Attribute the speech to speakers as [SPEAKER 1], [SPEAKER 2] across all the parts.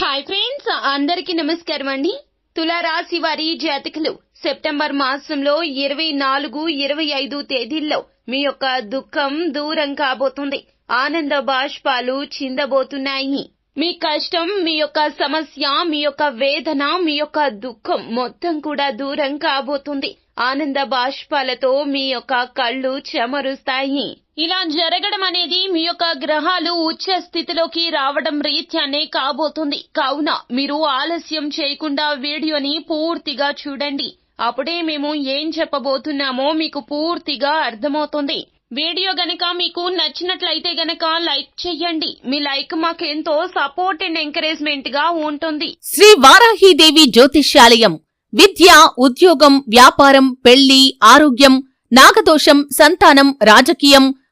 [SPEAKER 1] Hi friends అందరికి నమస్కారం అండి. తులారాశి వారి జాతకులు సెప్టెంబర్ మాసంలో ఇరవై నాలుగు ఇరవై ఐదు తేదీల్లో మీ యొక్క దుఃఖం దూరం కాబోతుంది. ఆనంద బాష్పాలు చిందబోతున్నాయి. మీ కష్టం మీ యొక్క సమస్య మీ యొక్క వేదన మీ యొక్క దుఃఖం మొత్తం కూడా దూరం కాబోతుంది. ఆనంద బాష్పాలతో మీ యొక్క కళ్ళు చెమరుస్తాయి. ఇలా జరగడం అనేది మీ యొక్క గ్రహాలు ఉచ్చ స్థితిలోకి రావడం రీత్యానే కాబోతుంది. కావున మీరు ఆలస్యం చేయకుండా వీడియోని పూర్తిగా చూడండి. అప్పుడే మేము ఏం చెప్పబోతున్నామో మీకు పూర్తిగా అర్థమవుతుంది. వీడియో గనక మీకు నచ్చినట్లయితే గనక లైక్ చెయ్యండి మీ లైక్ మాకెంతో సపోర్ట్ అండ్ ఎంకరేజ్మెంట్గా ఉంటుంది.
[SPEAKER 2] శ్రీ వారాహీదేవి జ్యోతిష్యాలయం. విద్య ఉద్యోగం వ్యాపారం పెళ్ళి ఆరోగ్యం నాగదోషం సంతానం రాజకీయం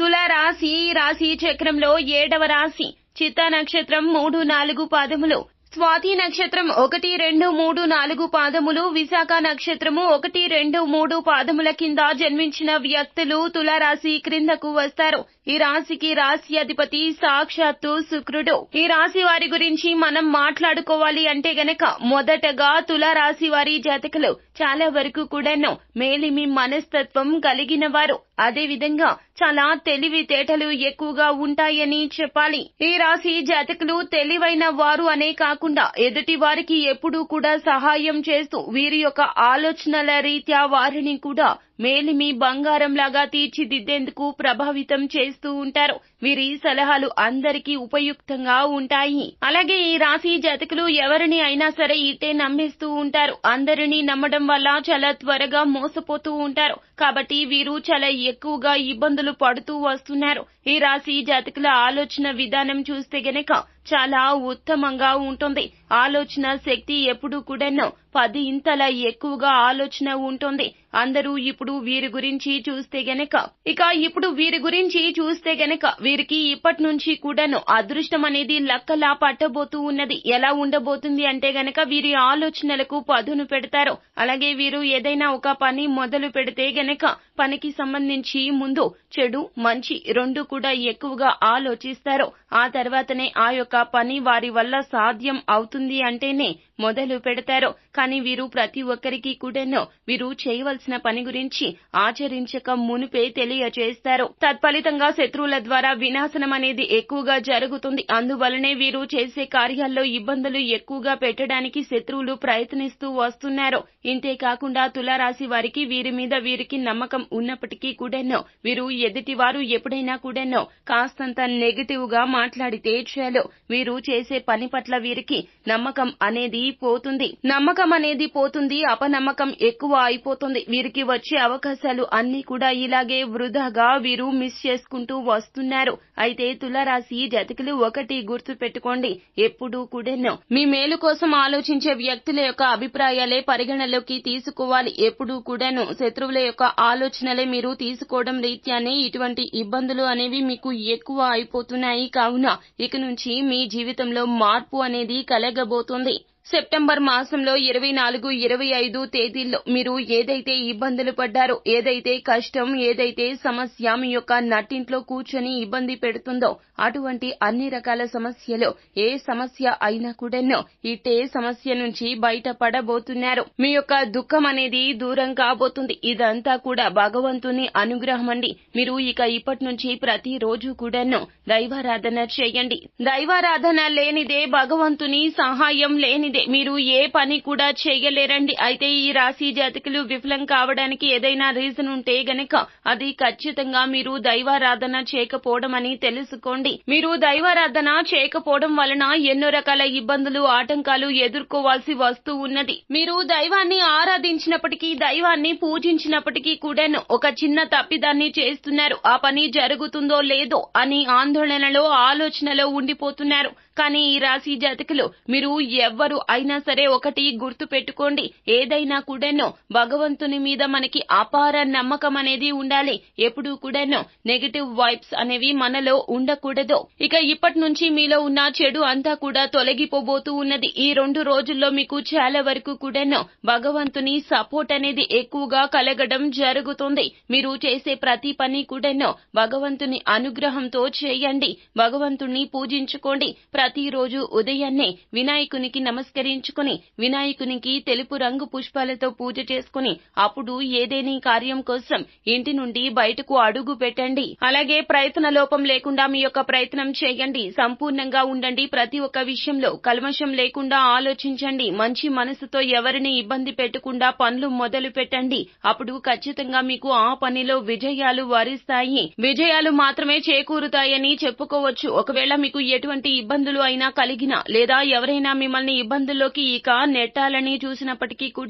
[SPEAKER 1] తుల రాశి రాశి చక్రంలో ఏడవ రాశి. చిత్త నక్షత్రం మూడు నాలుగు పాదములు. స్వాతి నక్షత్రం ఒకటి రెండు మూడు నాలుగు పాదములు. విశాఖ నక్షత్రము ఒకటి రెండు మూడు పాదముల కింద జన్మించిన వ్యక్తులు తులారాశి క్రిందకు వస్తారు. ఈ రాశికి రాశి అధిపతి సాక్షాత్తు శుక్రుడు. ఈ రాశి వారి గురించి మనం మాట్లాడుకోవాలి అంటే గనక మొదటగా తులారాశి వారి జాతకులు. చాలా వరకు కూడాను మేలిమి మనస్తత్వం కలిగిన వారు అదే విధంగా చాలా తెలివితేటలు ఎక్కువగా ఉంటాయని చెప్పాలి. ఈ రాశి జాతకులు తెలివైన వారు అనే కాకుండా ఎదుటి వారికి ఎప్పుడూ కూడా సహాయం చేస్తూ వీరి యొక్క ఆలోచనల రీత్యా వారిని కూడా మేలిమి బంగారంలాగా తీర్చిదిద్దేందుకు ప్రభావితం చేస్తూ ఉంటారు. వీరి సలహాలు అందరికీ ఉపయుక్తంగా ఉంటాయి. అలాగే ఈ రాశి జాతకులు ఎవరిని అయినా సరే ఇట్టే నమ్మేస్తూ ఉంటారు. అందరినీ నమ్మడం వల్ల చాలా త్వరగా మోసపోతూ ఉంటారు. కాబట్టి వీరు చాలా ఎక్కువగా ఇబ్బందులు పడుతూ వస్తున్నారు. ఈ రాశి జాతకుల ఆలోచన విధానం చూస్తే గనక చాలా ఉత్తమంగా ఉంటుంది. ఆలోచన శక్తి ఎప్పుడు కూడాను పది ఇంతల ఎక్కువగా ఆలోచన ఉంటుంది. అందరూ ఇప్పుడు వీరి గురించి చూస్తే గనక ఇక ఇప్పుడు వీరి గురించి చూస్తే గనక వీరికి ఇప్పటి నుంచి కూడాను అదృష్టం అనేది లక్కలా పట్టబోతూ ఉన్నది. ఎలా ఉండబోతుంది అంటే గనక వీరి ఆలోచనలకు పదును పెడతారు. అలాగే వీరు ఏదైనా ఒక పని మొదలు పెడితే గనక పనికి సంబంధించి ముందు చెడు మంచి రెండు కూడా ఎక్కువగా ఆలోచిస్తారు. ఆ తర్వాతనే ఆ యొక్క పని వారి వల్ల సాధ్యం అవుతుంది అంటేనే మొదలు పెడతారు. కానీ వీరు ప్రతి ఒక్కరికి కూడాను వీరు చేయవలసిన పని గురించి ఆచరించక మునిపే తెలియచేస్తారు. తత్ఫలితంగా శత్రువుల ద్వారా వినాశనం అనేది ఎక్కువగా జరుగుతుంది. అందువలనే వీరు చేసే కార్యాల్లో ఇబ్బందులు ఎక్కువగా పెట్టడానికి శత్రువులు ప్రయత్నిస్తూ వస్తున్నారు. ఇంతే కాకుండా తులారాశి వారికి వీరి మీద వీరికి నమ్మకం ఉన్నప్పటికీ కూడాను వీరు ఎదుటి వారు ఎప్పుడైనా కూడాను కాస్తంత నెగటివ్గా మాట్లాడితే చాలు. వీరు చేసే పని పట్ల వీరికి నమ్మకం అనేది పోతుంది. నమ్మకం అనేది పోతుంది అపనమ్మకం ఎక్కువ అయిపోతుంది. వీరికి వచ్చే అవకాశాలు అన్ని కూడా ఇలాగే వృధాగా వీరు మిస్ చేసుకుంటూ వస్తున్నారు. అయితే తులరాశి జతకులు ఒకటి గుర్తు పెట్టుకోండి ఎప్పుడూ కూడాను. మీ మేలు కోసం ఆలోచించే వ్యక్తుల యొక్క అభిప్రాయాలే పరిగణలోకి తీసుకోవాలి. ఎప్పుడూ కూడాను శత్రువుల యొక్క ఆలోచనలే మీరు తీసుకోవడం రీత్యానే ఇటువంటి ఇబ్బందులు అనేవి మీకు ఎక్కువ అయిపోతున్నాయి. కావున ఇక నుంచి మీ జీవితంలో మార్పు అనేది కలగబోతోంది. సెప్టెంబర్ మాసంలో ఇరవై నాలుగు ఇరవై ఐదు తేదీల్లో మీరు ఏదైతే ఇబ్బందులు పడ్డారో ఏదైతే కష్టం ఏదైతే సమస్య మీ యొక్క నట్టింట్లో కూర్చొని ఇబ్బంది పెడుతుందో అటువంటి అన్ని రకాల సమస్యలు ఏ సమస్య అయినా కూడాను ఇట్టే సమస్య నుంచి బయటపడబోతున్నారు. మీ యొక్క దుఃఖం అనేది దూరం కాబోతుంది. ఇదంతా కూడా భగవంతుని అనుగ్రహం అండి. మీరు ఇక ఇప్పటి నుంచి ప్రతి రోజు కూడాను దైవారాధన చేయండి. దైవారాధన లేనిదే భగవంతుని సహాయం లేనిదే అయితే మీరు ఏ పని కూడా చేయలేరండి. అయితే ఈ రాశి జాతకులు విఫలం కావడానికి ఏదైనా రీజన్ ఉంటే గనక అది ఖచ్చితంగా మీరు దైవారాధన చేయకపోవడం అని తెలుసుకోండి. మీరు దైవారాధన చేయకపోవడం వలన ఎన్నో రకాల ఇబ్బందులు ఆటంకాలు ఎదుర్కోవాల్సి వస్తూ ఉన్నది. మీరు దైవాన్ని ఆరాధించినప్పటికీ దైవాన్ని పూజించినప్పటికీ కూడాను ఒక చిన్న తప్పిదాన్ని చేస్తున్నారు. ఆ పని జరుగుతుందో లేదో అని ఆందోళనలో ఆలోచనలో ఉండిపోతున్నారు. కానీ ఈ రాశి జాతకులు మీరు ఎవ్వరు అయినా సరే ఒకటి గుర్తు పెట్టుకోండి. ఏదైనా కూడాను భగవంతుని మీద మనకి అపార నమ్మకం అనేది ఉండాలి. ఎప్పుడూ కూడాను నెగటివ్ వైబ్స్ అనేవి మనలో ఉండకూడదు. ఇక ఇప్పటి నుంచి మీలో ఉన్న చెడు అంతా కూడా తొలగిపోబోతూ ఉన్నది. ఈ రెండు రోజుల్లో మీకు చాలా వరకు కూడాను భగవంతుని సపోర్ట్ అనేది ఎక్కువగా కలగడం జరుగుతుంది. మీరు చేసే ప్రతి పని కూడాను భగవంతుని అనుగ్రహంతో చేయండి. భగవంతుణ్ణి పూజించుకోండి. ప్రతిరోజు ఉదయాన్నే వినాయకునికి నమస్కరించుకుని వినాయకునికి తెలుపు రంగు పుష్పాలతో పూజ చేసుకుని అప్పుడు ఏదేని కార్యం కోసం ఇంటి నుండి బయటకు అడుగు పెట్టండి. అలాగే ప్రయత్న లోపం లేకుండా మీ యొక్క ప్రయత్నం చేయండి. సంపూర్ణంగా ఉండండి. ప్రతి ఒక్క విషయంలో కల్మషం లేకుండా ఆలోచించండి. మంచి మనసుతో ఎవరిని ఇబ్బంది పెట్టకుండా పనులు మొదలు పెట్టండి. అప్పుడు ఖచ్చితంగా మీకు ఆ పనిలో విజయాలు వరిస్తాయి. విజయాలు మాత్రమే చేకూరుతాయని చెప్పుకోవచ్చు. ఒకవేళ మీకు ఎటువంటి ఇబ్బందులు అయినా కలిగినా లేదా ఎవరైనా మిమ్మల్ని ఇబ్బందుల్లోకి ఇక నెట్టాలని చూసినప్పటికీ కూడా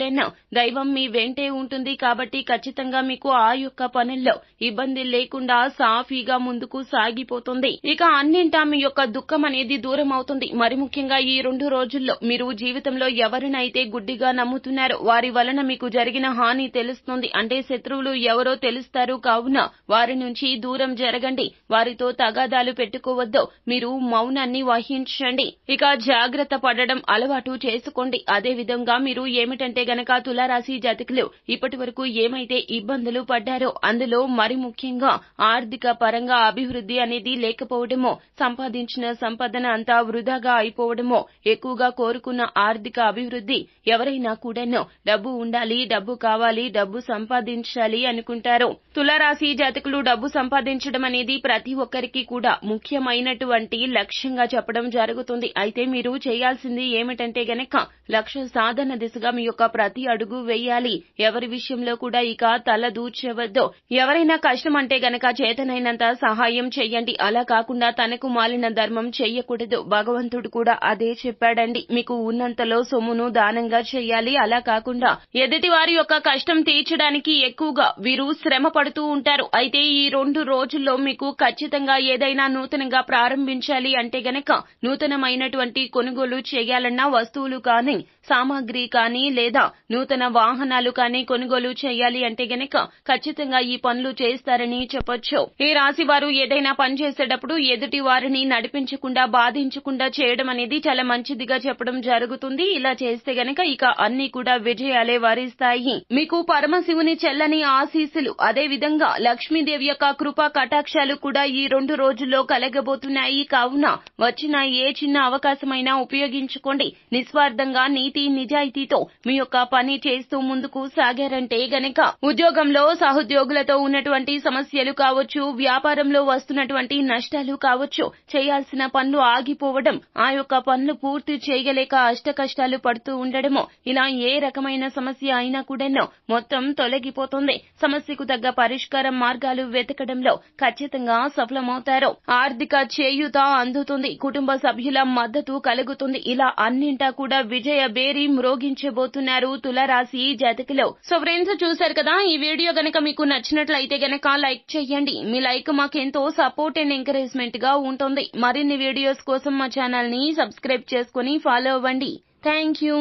[SPEAKER 1] దైవం మీ వెంటే ఉంటుంది కాబట్టి ఖచ్చితంగా మీకు ఆ యొక్క పనుల్లో ఇబ్బంది లేకుండా సాఫీగా ముందుకు సాగిపోతుంది. ఇక అన్నింటా మీ యొక్క దుఃఖం అనేది దూరం అవుతుంది. మరి ముఖ్యంగా ఈ రెండు రోజుల్లో మీరు జీవితంలో ఎవరినైతే గుడ్డిగా నమ్ముతున్నారో వారి వలన మీకు జరిగిన హాని తెలుస్తుంది. అంటే శత్రువులు ఎవరో తెలుస్తారు కావున వారి నుంచి దూరం జరగండి. వారితో తగాదాలు పెట్టుకోవద్దు. మీరు మౌనాన్ని వహించండి ఇక జాగ్రత్త పడడం అలవాటు చేసుకోండి. అదే విధంగా మీరు ఏమిటంటే గనక తులారాశి జాతకులు ఇప్పటి వరకు ఏమైతే ఇబ్బందులు పడ్డారో అందులో మరి ముఖ్యంగా ఆర్థిక పరంగా అభివృద్ధి అనేది లేకపోవడమో సంపాదించిన సంపదన అంతా వృధాగా అయిపోవడమో ఎక్కువగా కోరుకున్న ఆర్థిక అభివృద్ధి ఎవరైనా కూడాను డబ్బు ఉండాలి డబ్బు కావాలి డబ్బు సంపాదించాలి అనుకుంటారు. తులారాశి జాతకులు డబ్బు సంపాదించడం అనేది ప్రతి ఒక్కరికి కూడా ముఖ్యమైనటువంటి లక్ష్యంగా చెప్పడం జరుగుతుంది. అయితే మీరు చేయాల్సింది ఏమిటంటే గనక లక్ష్య సాధన దిశగా మీ యొక్క ప్రతి అడుగు వేయాలి. ఎవరి విషయంలో కూడా ఇక తల దూర్చవద్దు. ఎవరైనా కష్టం అంటే గనక చేతనైనంత సహాయం చెయ్యండి అలా కాకుండా తనకు మాలిన ధర్మం చెయ్యకూడదు భగవంతుడు కూడా అదే చెప్పాడండి. మీకు ఉన్నంతలో సొమ్మును దానంగా చెయ్యాలి అలా కాకుండా ఎదుటి వారి యొక్క కష్టం తీర్చడానికి ఎక్కువగా వీరు శ్రమ పడుతూ ఉంటారు. అయితే ఈ రెండు రోజుల్లో మీకు ఖచ్చితంగా ఏదైనా నూతనంగా ప్రారంభించాలి అంటే గనక నూతనమైనటువంటి కొనుగోలు చేయాలన్నా వస్తువులు కానీ సామాగ్రి కానీ లేదా నూతన వాహనాలు కానీ కొనుగోలు చేయాలి అంటే గనక ఖచ్చితంగా ఈ పనులు చేస్తారని చెప్పొచ్చు. ఈ రాశి వారు ఏదైనా పని చేసేటప్పుడు ఎదుటి వారిని నడిపించకుండా బాధించకుండా చేయడం అనేది చాలా మంచిదిగా చెప్పడం జరుగుతుంది. ఇలా చేస్తే గనక ఇక అన్ని కూడా విజయాలే వరిస్తాయి. మీకు పరమశివుని చెల్లని ఆశీస్సులు అదే విధంగా లక్ష్మీదేవి యొక్క కృపా కటాక్షాలు కూడా ఈ రెండు రోజుల్లో కలగబోతున్నాయి. కావున వచ్చిన ఏ చిన్న అవకాశమైనా ఉపయోగించుకోండి. నిస్వార్థంగా నీతి నిజాయితీతో మీ యొక్క పని చేస్తూ ముందుకు సాగారంటే గనక ఉద్యోగంలో సహోద్యోగులతో ఉన్నటువంటి సమస్యలు కావచ్చు వ్యాపారంలో వస్తున్నటువంటి నష్టాలు కావచ్చు చేయాల్సిన పనులు ఆగిపోవడం ఆ యొక్క పనులు పూర్తి చేయలేక అష్ట కష్టాలు పడుతూ ఉండడమో ఇలా ఏ రకమైన సమస్య అయినా కూడాను మొత్తం తొలగిపోతుంది. సమస్యకు తగ్గ పరిష్కారం మార్గాలు వెతకడంలో ఖచ్చితంగా సఫలమవుతారు. ఆర్థిక చేయూత అందుతుంది. కుటుంబ సభ్యుల మద్దతు కలుగుతుంది. ఇలా అన్నింటా కూడా విజయ బేరీ మ్రోగించబోతున్నారు. తులరాశి జాతకులు. సో ఫ్రెండ్స్ చూశారు కదా ఈ వీడియో గనక మీకు నచ్చినట్లయితే గనక లైక్ చేయండి. మీ లైక్ మాకెంతో సపోర్ట్ అండ్ ఎంకరేజ్మెంట్గా ఉంటుంది. మరిన్ని వీడియోస్ కోసం మా ఛానల్ని సబ్స్క్రైబ్ చేసుకుని ఫాలో అవ్వండి. Thank you.